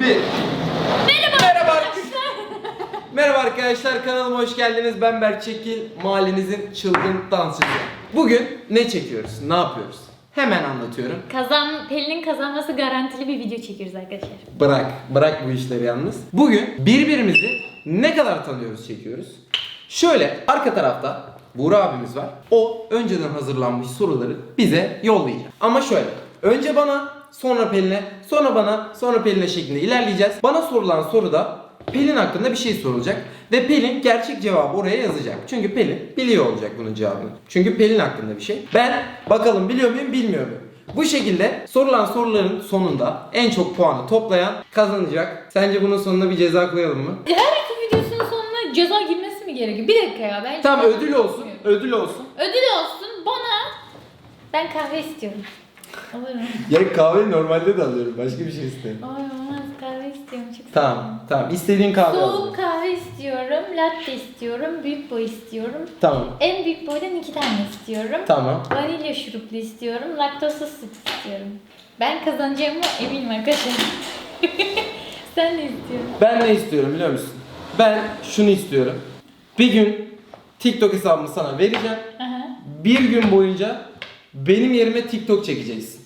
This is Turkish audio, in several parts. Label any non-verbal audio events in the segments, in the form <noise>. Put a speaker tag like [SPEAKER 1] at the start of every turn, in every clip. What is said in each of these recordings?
[SPEAKER 1] bir. Merhaba. arkadaşlar. Merhaba arkadaşlar kanalıma hoş geldiniz. Ben Berk Çekil, mahallenizin çılgın dansçısı. Bugün ne çekiyoruz? Ne yapıyoruz? Hemen anlatıyorum.
[SPEAKER 2] Kazan, Pelin'in kazanması garantili bir video çekiyoruz arkadaşlar.
[SPEAKER 1] Bırak, bırak bu işleri yalnız. Bugün birbirimizi ne kadar tanıyoruz çekiyoruz. Şöyle arka tarafta Buğra abimiz var. O önceden hazırlanmış soruları bize yollayacak. Ama şöyle. Önce bana, sonra Pelin'e, sonra bana, sonra Pelin'e şeklinde ilerleyeceğiz. Bana sorulan soruda Pelin hakkında bir şey sorulacak ve Pelin gerçek cevabı oraya yazacak. Çünkü Pelin biliyor olacak bunun cevabını. Çünkü Pelin hakkında bir şey. Ben bakalım biliyor muyum, bilmiyor muyum? Bu şekilde sorulan soruların sonunda en çok puanı toplayan kazanacak. Sence bunun sonuna bir ceza koyalım mı?
[SPEAKER 2] Her iki videosunun sonuna ceza girmesi mi gerekiyor? Bir dakika ya ben...
[SPEAKER 1] Tamam ödül olsun. Ödül olsun.
[SPEAKER 2] Ödül olsun bana. Ben kahve istiyorum. Mu? <laughs>
[SPEAKER 1] Ya kahve normalde de alıyorum. Başka bir şey istemiyorum.
[SPEAKER 2] Olur olmaz kahve istiyorum. Çok
[SPEAKER 1] Tamam. Tamam. İstediğin kahve.
[SPEAKER 2] Soğuk kahve istiyorum, latte istiyorum, büyük boy istiyorum.
[SPEAKER 1] Tamam.
[SPEAKER 2] En büyük boydan iki tane istiyorum.
[SPEAKER 1] Tamam.
[SPEAKER 2] Vanilya şuruplu istiyorum, laktozsuz süt istiyorum. Ben kazanacağıma eminim arkadaşlar. <laughs> Sen ne istiyorsun?
[SPEAKER 1] Ben ne istiyorum biliyor musun? Ben şunu istiyorum. Bir gün TikTok hesabımı sana vereceğim.
[SPEAKER 2] Aha.
[SPEAKER 1] Bir gün boyunca benim yerime TikTok çekeceksin.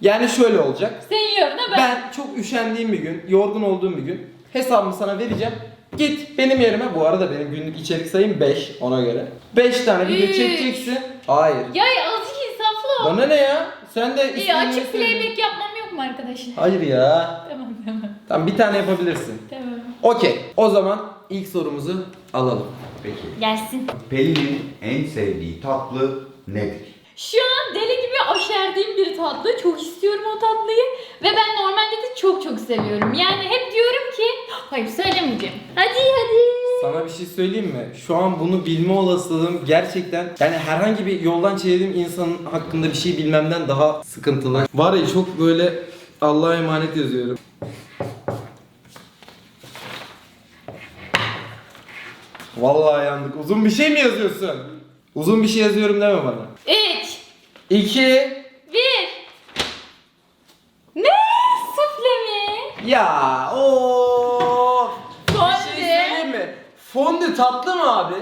[SPEAKER 1] Yani şöyle olacak.
[SPEAKER 2] Sen yiyorsun ha ben.
[SPEAKER 1] Ben çok üşendiğim bir gün, yorgun olduğum bir gün hesabımı sana vereceğim. Git benim yerime. Bu arada benim günlük içerik sayım 5 ona göre. 5 tane video
[SPEAKER 2] Üç.
[SPEAKER 1] çekeceksin. Hayır.
[SPEAKER 2] Ya azıcık insaflı ol.
[SPEAKER 1] Bana ne ya? Sen de
[SPEAKER 2] İyi
[SPEAKER 1] istediğin
[SPEAKER 2] açık
[SPEAKER 1] söyle.
[SPEAKER 2] playback yapmam yok mu arkadaşlar?
[SPEAKER 1] Hayır ya.
[SPEAKER 2] Tamam tamam.
[SPEAKER 1] Tamam bir tane yapabilirsin.
[SPEAKER 2] Tamam.
[SPEAKER 1] Okey. O zaman ilk sorumuzu alalım.
[SPEAKER 3] Peki.
[SPEAKER 2] Gelsin.
[SPEAKER 3] Pelin'in en sevdiği tatlı nedir?
[SPEAKER 2] Şu an deli gibi aşerdiğim bir tatlı. Çok istiyorum o tatlıyı. Ve ben normalde de çok çok seviyorum. Yani hep diyorum ki... Hayır söylemeyeceğim. Hadi hadi.
[SPEAKER 1] Sana bir şey söyleyeyim mi? Şu an bunu bilme olasılığım gerçekten yani herhangi bir yoldan çevirdiğim insanın hakkında bir şey bilmemden daha sıkıntılı. Var ya çok böyle Allah'a emanet yazıyorum. Vallahi yandık. Uzun bir şey mi yazıyorsun? Uzun bir şey yazıyorum deme bana.
[SPEAKER 2] 3,
[SPEAKER 1] 2
[SPEAKER 2] 1. Ne? Sufle mi?
[SPEAKER 1] Ya o Bir şey
[SPEAKER 2] Fondü.
[SPEAKER 1] söyleyeyim mi? Fondü tatlı mı abi?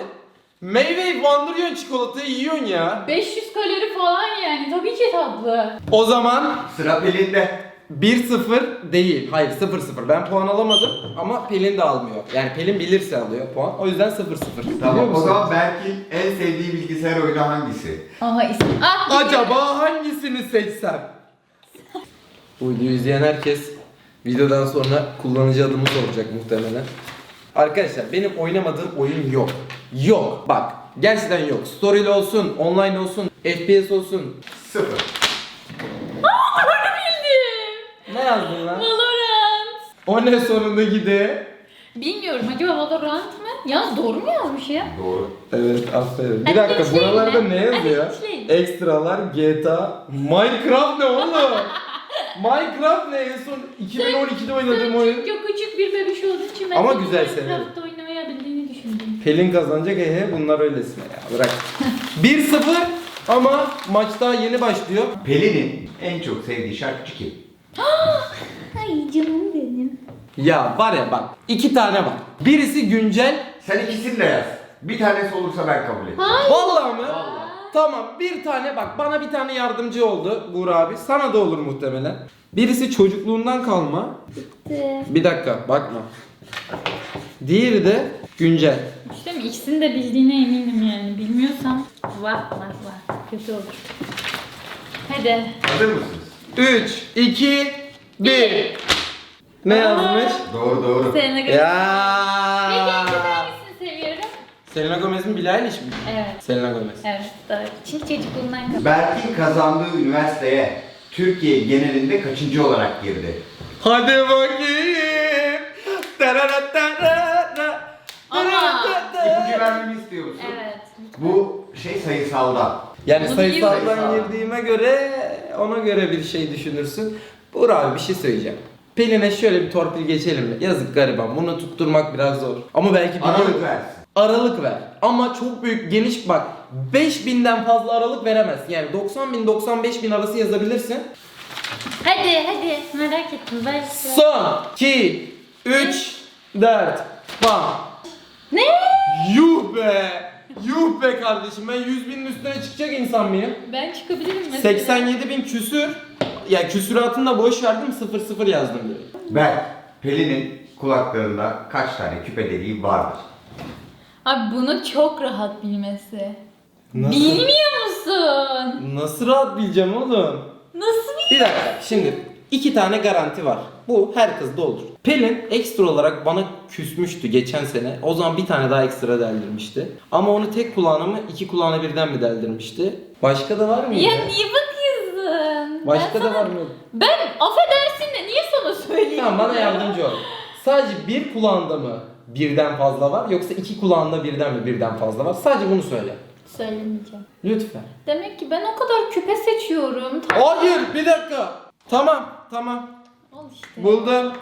[SPEAKER 1] Meyveyi bandırıyorsun çikolatayı yiyorsun ya.
[SPEAKER 2] 500 kalori falan yani. Tabii ki tatlı.
[SPEAKER 1] O zaman
[SPEAKER 3] Sıra Pelin'de.
[SPEAKER 1] 1-0 değil. Hayır 0-0. Ben puan alamadım ama Pelin de almıyor. Yani Pelin bilirse alıyor puan. O yüzden 0-0. Biliyor
[SPEAKER 3] Tamam o zaman Berk'in en sevdiği bilgisayar oyunu hangisi?
[SPEAKER 2] Aha isim. Ah,
[SPEAKER 1] Acaba hangisini seçsem? Bu videoyu izleyen herkes videodan sonra kullanıcı adımı soracak muhtemelen. Arkadaşlar benim oynamadığım oyun yok. Yok. Bak gerçekten yok. Story'li olsun, online olsun, FPS olsun.
[SPEAKER 3] Sıfır.
[SPEAKER 2] bildim.
[SPEAKER 1] Ne yazdın lan?
[SPEAKER 2] Valorant.
[SPEAKER 1] O ne sonunda gide?
[SPEAKER 2] Bilmiyorum acaba Valorant mı? Yalnız doğru mu yazmış ya?
[SPEAKER 3] Doğru.
[SPEAKER 1] Evet aferin. Bir
[SPEAKER 2] Hadi
[SPEAKER 1] dakika
[SPEAKER 2] geçelim
[SPEAKER 1] buralarda
[SPEAKER 2] lan.
[SPEAKER 1] ne yazıyor?
[SPEAKER 2] Geçelim.
[SPEAKER 1] Ekstralar GTA Minecraft ne oğlum? <laughs> Minecraft ne en son 2012'de oynadığım
[SPEAKER 2] Sen
[SPEAKER 1] oyun.
[SPEAKER 2] çünkü küçük bir bebiş olduğun için ben
[SPEAKER 1] Ama
[SPEAKER 2] senin
[SPEAKER 1] güzel
[SPEAKER 2] Minecraft'ta oynamayı bildiğini düşündüm.
[SPEAKER 1] Pelin kazanacak ehe bunlar öylesine ya bırak. <laughs> 1-0 ama maç daha yeni başlıyor.
[SPEAKER 3] Pelin'in en çok sevdiği şarkıcı kim?
[SPEAKER 2] Ay canım benim.
[SPEAKER 1] Ya var ya bak iki tane var. Birisi güncel.
[SPEAKER 3] Sen ikisini de yaz. Bir tanesi olursa ben kabul ederim.
[SPEAKER 2] Hayır.
[SPEAKER 1] Vallahi mı?
[SPEAKER 3] Vallahi.
[SPEAKER 1] Tamam bir tane bak bana bir tane yardımcı oldu Buğra abi. Sana da olur muhtemelen. Birisi çocukluğundan kalma. Bir dakika bakma. Diğeri de güncel.
[SPEAKER 2] İşte mi? İkisini de bildiğine eminim yani. Bilmiyorsam vah vah vah. Kötü olur. Hadi.
[SPEAKER 3] Hazır mısınız?
[SPEAKER 1] 3, 2, 1. Ne yazmış?
[SPEAKER 3] Doğru doğru.
[SPEAKER 2] Selena Gomez.
[SPEAKER 1] Ya.
[SPEAKER 2] Peki en çok hangisini seviyorum?
[SPEAKER 1] Selena Gomez'in Billie Eilish mi?
[SPEAKER 2] Evet.
[SPEAKER 1] Selena Gomez.
[SPEAKER 2] Evet doğru. Çünkü çocukluğundan kalıyor.
[SPEAKER 3] Berk'in kazandığı üniversiteye Türkiye genelinde kaçıncı olarak girdi?
[SPEAKER 1] Hadi bakayım. Tarara tarara.
[SPEAKER 2] Ama-
[SPEAKER 3] İpucu vermemi istiyor musun?
[SPEAKER 2] Evet.
[SPEAKER 3] Bu şey sayısalda.
[SPEAKER 1] Yani
[SPEAKER 2] Bunu
[SPEAKER 1] sayısaldan
[SPEAKER 3] biliyorum.
[SPEAKER 1] girdiğime göre ona göre bir şey düşünürsün. Buğra abi bir şey söyleyeceğim. Pelin'e şöyle bir torpil geçelim mi? Yazık gariban. Bunu tutturmak biraz zor. Ama belki bir
[SPEAKER 3] Aralık versin.
[SPEAKER 1] aralık ver. Ama çok büyük geniş bak 5000'den fazla aralık veremezsin. Yani 90 bin 95 bin arası yazabilirsin.
[SPEAKER 2] Hadi hadi merak ettim. Belki.
[SPEAKER 1] Son 2 3 4 Bam.
[SPEAKER 2] Ne?
[SPEAKER 1] Yuh be. Yuh be kardeşim ben 100 binin üstüne çıkacak insan mıyım?
[SPEAKER 2] Ben çıkabilirim mesela.
[SPEAKER 1] 87 bin küsür. Ya küsüratını da boş verdim 0 yazdım direkt.
[SPEAKER 3] Berk, Pelin'in kulaklarında kaç tane küpe deliği vardır?
[SPEAKER 2] Abi bunu çok rahat bilmesi.
[SPEAKER 1] Nasıl?
[SPEAKER 2] Bilmiyor musun?
[SPEAKER 1] Nasıl rahat bileceğim oğlum?
[SPEAKER 2] Nasıl bil?
[SPEAKER 1] Bir dakika şimdi iki tane garanti var. Bu her kızda olur. Pelin ekstra olarak bana küsmüştü geçen sene. O zaman bir tane daha ekstra deldirmişti. Ama onu tek kulağına mı iki kulağına birden mi deldirmişti? Başka da var mıydı?
[SPEAKER 2] Ya niye bakıyorsun?
[SPEAKER 1] Başka
[SPEAKER 2] Ben
[SPEAKER 1] da
[SPEAKER 2] sana-
[SPEAKER 1] var mı?
[SPEAKER 2] Ben affedersin de niye sana söyleyeyim?
[SPEAKER 1] Tamam bana
[SPEAKER 2] ya?
[SPEAKER 1] yardımcı ol. Sadece bir kulağında mı birden fazla var yoksa iki kulağında birden mi birden fazla var? Sadece bunu söyle.
[SPEAKER 2] Söylemeyeceğim.
[SPEAKER 1] Lütfen.
[SPEAKER 2] Demek ki ben o kadar küpe seçiyorum. Tamam.
[SPEAKER 1] Hayır bir dakika. Tamam tamam.
[SPEAKER 2] İşte.
[SPEAKER 1] Buldum.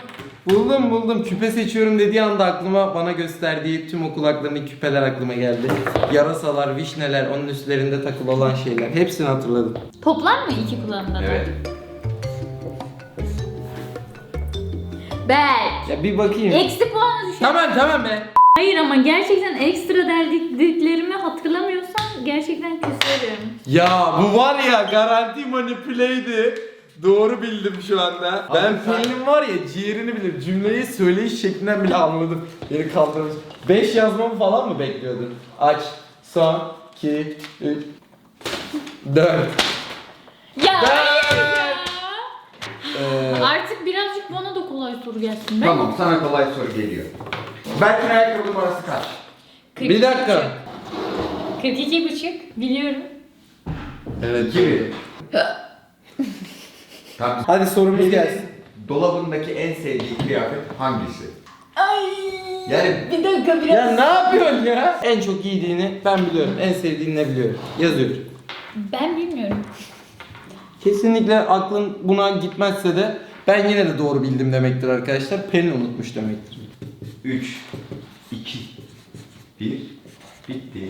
[SPEAKER 1] Buldum buldum. Küpe seçiyorum dediği anda aklıma bana gösterdiği tüm o kulaklarının küpeler aklıma geldi. Yarasalar, vişneler, onun üstlerinde takılı olan şeyler. Hepsini hatırladım.
[SPEAKER 2] Toplam mı iki kulağında da?
[SPEAKER 3] Evet.
[SPEAKER 2] Berk.
[SPEAKER 1] Ya bir bakayım.
[SPEAKER 2] Eksi puanı düşün.
[SPEAKER 1] Tamam tamam be.
[SPEAKER 2] Hayır ama gerçekten ekstra deldiklerimi hatırlamıyorsan gerçekten küserim.
[SPEAKER 1] Ya bu var ya garanti manipüleydi. Doğru bildim şu anda. Ben Pelin'in var ya ciğerini bilir. Cümleyi söyleyiş şeklinden bile anladım. Beni kaldırmış. 5 yazmamı falan mı bekliyordun? Aç. Son. 2. 3. 4.
[SPEAKER 2] Ya
[SPEAKER 1] Ben-
[SPEAKER 2] hayır ya.
[SPEAKER 1] Ee,
[SPEAKER 2] Artık birazcık bana da kolay soru gelsin. Ben
[SPEAKER 3] Tamam, sana kolay soru geliyor. Berk'in ayakkabı numarası kaç?
[SPEAKER 2] 42
[SPEAKER 1] bir dakika.
[SPEAKER 2] buçuk. 42 buçuk biliyorum.
[SPEAKER 1] Evet.
[SPEAKER 3] 2 bir. Tamam.
[SPEAKER 1] Hadi sorumuz gelsin.
[SPEAKER 3] Dolabındaki en sevdiği kıyafet hangisi?
[SPEAKER 2] Ay.
[SPEAKER 3] Yani-
[SPEAKER 2] bir dakika biraz.
[SPEAKER 1] Ya ne yapıyorsun ya? En çok giydiğini ben biliyorum. En sevdiğini ne biliyorum. Yazıyor.
[SPEAKER 2] Ben bilmiyorum.
[SPEAKER 1] Kesinlikle aklın buna gitmezse de ben yine de doğru bildim demektir arkadaşlar. Pelin unutmuş demektir.
[SPEAKER 3] 3, 2, 1, bitti.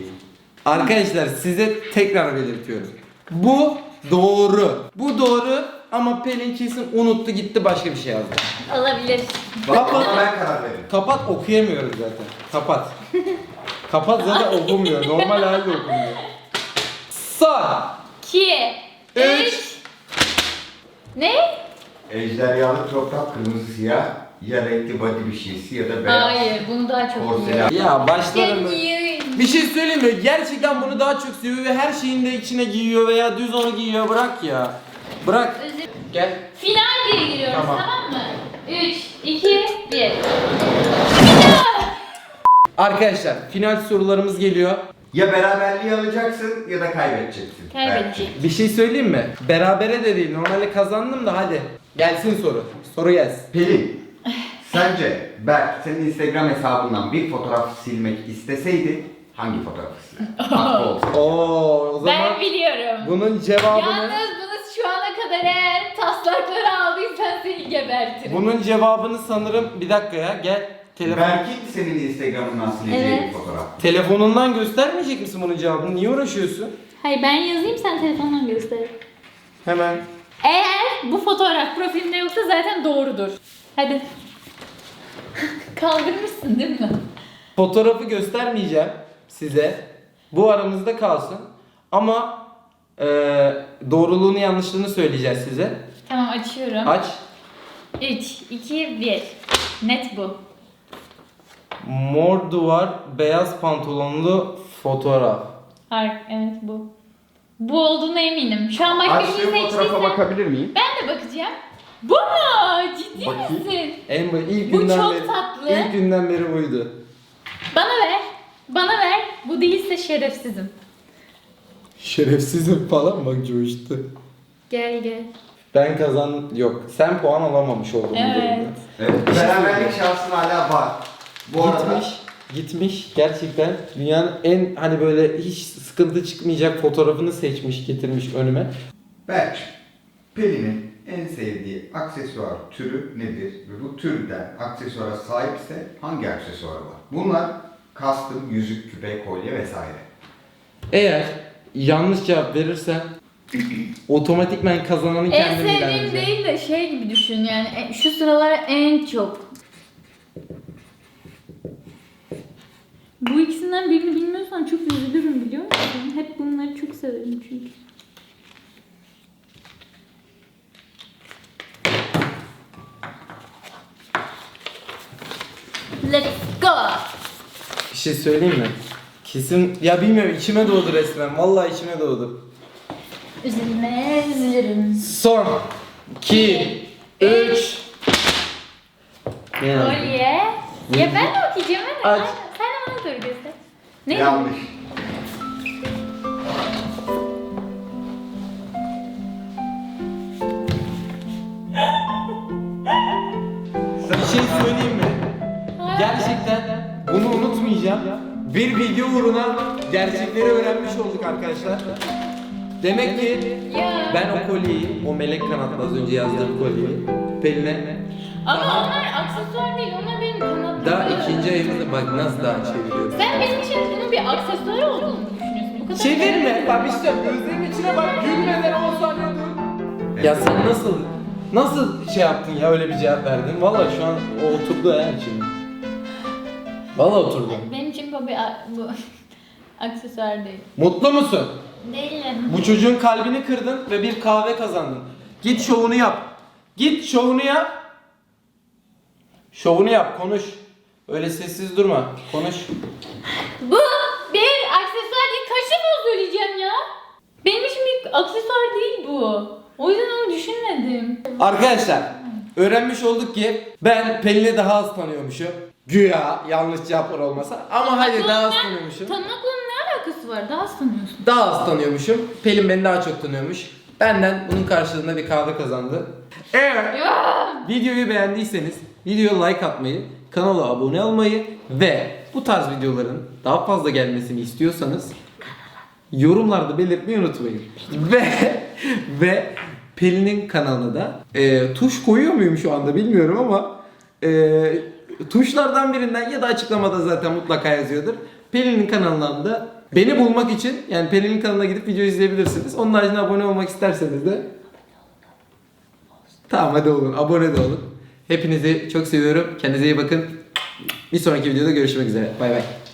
[SPEAKER 1] Arkadaşlar size tekrar belirtiyorum. Bu doğru. Bu doğru ama Pelin kesin unuttu gitti başka bir şey yazdı.
[SPEAKER 2] Olabilir.
[SPEAKER 3] Bak
[SPEAKER 1] Kapat.
[SPEAKER 3] ona ben karar veririm.
[SPEAKER 1] Kapat okuyamıyoruz zaten. Kapat. Kapat zaten <laughs> okumuyor. Normal halde okumuyor. Son.
[SPEAKER 2] 2
[SPEAKER 1] Üç.
[SPEAKER 2] 3 Ne?
[SPEAKER 3] Ejderhalı toprak kırmızı siyah ya renkli body bir şeysi ya da beyaz.
[SPEAKER 2] Hayır, bunu daha çok
[SPEAKER 3] Porselen.
[SPEAKER 2] biliyorum.
[SPEAKER 1] Ya başlarım böyle.
[SPEAKER 2] Geliyor.
[SPEAKER 1] Bir şey söyleyeyim mi? Gerçekten bunu daha çok seviyor ve her şeyin de içine giyiyor veya düz onu giyiyor. Bırak ya. Bırak.
[SPEAKER 2] Özür-
[SPEAKER 1] Gel.
[SPEAKER 2] Final diye giriyoruz
[SPEAKER 1] Tamam.
[SPEAKER 2] tamam, mı? 3, 2, 1.
[SPEAKER 1] Arkadaşlar final sorularımız geliyor.
[SPEAKER 3] Ya beraberliği alacaksın ya da kaybedeceksin.
[SPEAKER 2] Kaybedecek.
[SPEAKER 1] Bir şey söyleyeyim mi? Berabere de değil. Normalde kazandım da hadi. Gelsin soru. Soru gelsin.
[SPEAKER 3] Pelin, sence Berk senin Instagram hesabından bir fotoğraf silmek isteseydi hangi fotoğrafı siler? <laughs> Haklı olsun.
[SPEAKER 1] Oo, o zaman
[SPEAKER 2] Ben biliyorum.
[SPEAKER 1] bunun cevabını
[SPEAKER 2] Yalnız bunu şu ana kadar eğer taslakları aldıysan seni gebertirim.
[SPEAKER 1] bunun cevabını sanırım bir dakika ya gel telefon
[SPEAKER 3] Berk'in senin Instagram'ından sileceği
[SPEAKER 2] Evet.
[SPEAKER 3] bir fotoğraf.
[SPEAKER 1] telefonundan göstermeyecek misin bunun cevabını? Niye uğraşıyorsun?
[SPEAKER 2] Hayır ben yazayım sen telefondan göster.
[SPEAKER 1] Hemen.
[SPEAKER 2] Eğer bu fotoğraf profilimde yoksa zaten doğrudur. Hadi. <laughs> Kaldırmışsın değil mi?
[SPEAKER 1] Fotoğrafı göstermeyeceğim size. Bu aramızda kalsın. Ama eee doğruluğunu yanlışlığını söyleyeceğiz size.
[SPEAKER 2] Tamam açıyorum.
[SPEAKER 1] Aç.
[SPEAKER 2] 3, 2, 1. Net bu.
[SPEAKER 1] Mor duvar, beyaz pantolonlu fotoğraf.
[SPEAKER 2] Hayır, evet bu. Bu olduğuna eminim. Şu an başka bir şey
[SPEAKER 3] Açtığım fotoğrafa
[SPEAKER 2] seçtiysen
[SPEAKER 3] bakabilir miyim?
[SPEAKER 2] ben de bakacağım. Bu mu? Ciddi
[SPEAKER 3] Bakayım.
[SPEAKER 2] misin?
[SPEAKER 1] En bu ilk
[SPEAKER 2] Bu
[SPEAKER 1] günden
[SPEAKER 2] çok
[SPEAKER 1] beri,
[SPEAKER 2] tatlı.
[SPEAKER 1] İlk günden beri buydu.
[SPEAKER 2] Bana ver. Bana ver. Bu değilse şerefsizim.
[SPEAKER 1] Şerefsizim falan bak coştu.
[SPEAKER 2] Gel gel.
[SPEAKER 1] Ben kazan yok. Sen puan alamamış oldun bu
[SPEAKER 2] Evet.
[SPEAKER 1] durumda.
[SPEAKER 3] Evet. Beraberlik şansın hala var. Bu arada
[SPEAKER 1] gitmiş, gitmiş gerçekten dünyanın en hani böyle hiç sıkıntı çıkmayacak fotoğrafını seçmiş, getirmiş önüme.
[SPEAKER 3] Berk, Pelin'in en sevdiği aksesuar türü nedir? Ve bu türden aksesuara sahipse hangi aksesuar var? Bunlar kastım, yüzük, küpe, kolye vesaire.
[SPEAKER 1] Eğer yanlış cevap verirsen <laughs> Otomatikmen kazananı
[SPEAKER 2] En
[SPEAKER 1] kendim
[SPEAKER 2] sevdiğim
[SPEAKER 1] ilerleyeceğim.
[SPEAKER 2] değil de şey gibi düşün yani e, şu sıralara en çok. Bu ikisinden birini bilmiyorsan çok üzülürüm biliyor musun? Hep bunları çok severim çünkü. Let's go.
[SPEAKER 1] Şey söyleyeyim mi? Kesin ya bilmiyorum içime doğdu resmen. Vallahi içime doğdu.
[SPEAKER 2] Üzülme üzülürüm.
[SPEAKER 1] Son 2 3 Ne yazdı?
[SPEAKER 2] Olye. Ya ben de okuyacağım hadi.
[SPEAKER 1] Aç.
[SPEAKER 2] Sen de bana doğru göster. Ne?
[SPEAKER 3] Yanlış.
[SPEAKER 1] Bir şey söyleyeyim mi? Gerçekten bunu unutmayacağım. Bir video uğruna gerçekleri öğrenmiş olduk arkadaşlar. Demek ki ben o kolyeyi, o melek kanatlı az önce yazdığım kolyeyi Pelin'e
[SPEAKER 2] Ama onlar aksesuar değil, onlar benim kanatlarım.
[SPEAKER 1] daha ikinci ayımızda bak nasıl daha çeviriyorum.
[SPEAKER 2] Sen benim için bunun bir aksesuar olduğunu düşünüyorsun? Bu kadar
[SPEAKER 1] Çevirme. Bak işte gözlerimin içine bak gülmeden 10 saniye dur. Ya sen nasıl nasıl şey yaptın ya öyle bir cevap verdin? Vallahi şu an o oturdu ya içime. Vallahi oturdu.
[SPEAKER 2] Benim için bu bir a- bu <laughs> aksesuar değil.
[SPEAKER 1] Mutlu musun?
[SPEAKER 2] Değilim.
[SPEAKER 1] Bu çocuğun kalbini kırdın ve bir kahve kazandın. Git şovunu yap. Git şovunu yap. Şovunu yap, konuş. Öyle sessiz durma. Konuş.
[SPEAKER 2] Bu bir aksesuar değil. Kaç defa söyleyeceğim ya? Benim için bir aksesuar değil bu. O yüzden onu düşünmedim.
[SPEAKER 1] Arkadaşlar, öğrenmiş olduk ki ben Pelin'i daha az tanıyormuşum. Güya yanlış cevaplar olmasa ama hayır daha az tanıyormuşum.
[SPEAKER 2] Tanımakla ne alakası var? Daha az tanıyorsun.
[SPEAKER 1] Daha az tanıyormuşum. Pelin beni daha çok tanıyormuş. Benden bunun karşılığında bir kahve kazandı. Eğer
[SPEAKER 2] Ya!
[SPEAKER 1] videoyu beğendiyseniz videoya like atmayı, kanala abone olmayı ve bu tarz videoların daha fazla gelmesini istiyorsanız yorumlarda belirtmeyi unutmayın. Ve ve Pelin'in kanalına da e, tuş koyuyor muyum şu anda bilmiyorum ama e, tuşlardan birinden ya da açıklamada zaten mutlaka yazıyordur. Pelin'in kanalından da beni bulmak için yani Pelin'in kanalına gidip video izleyebilirsiniz. Onun haricinde abone olmak isterseniz de Tamam hadi olun. Abone de olun. Hepinizi çok seviyorum. Kendinize iyi bakın. Bir sonraki videoda görüşmek üzere. Bay bay.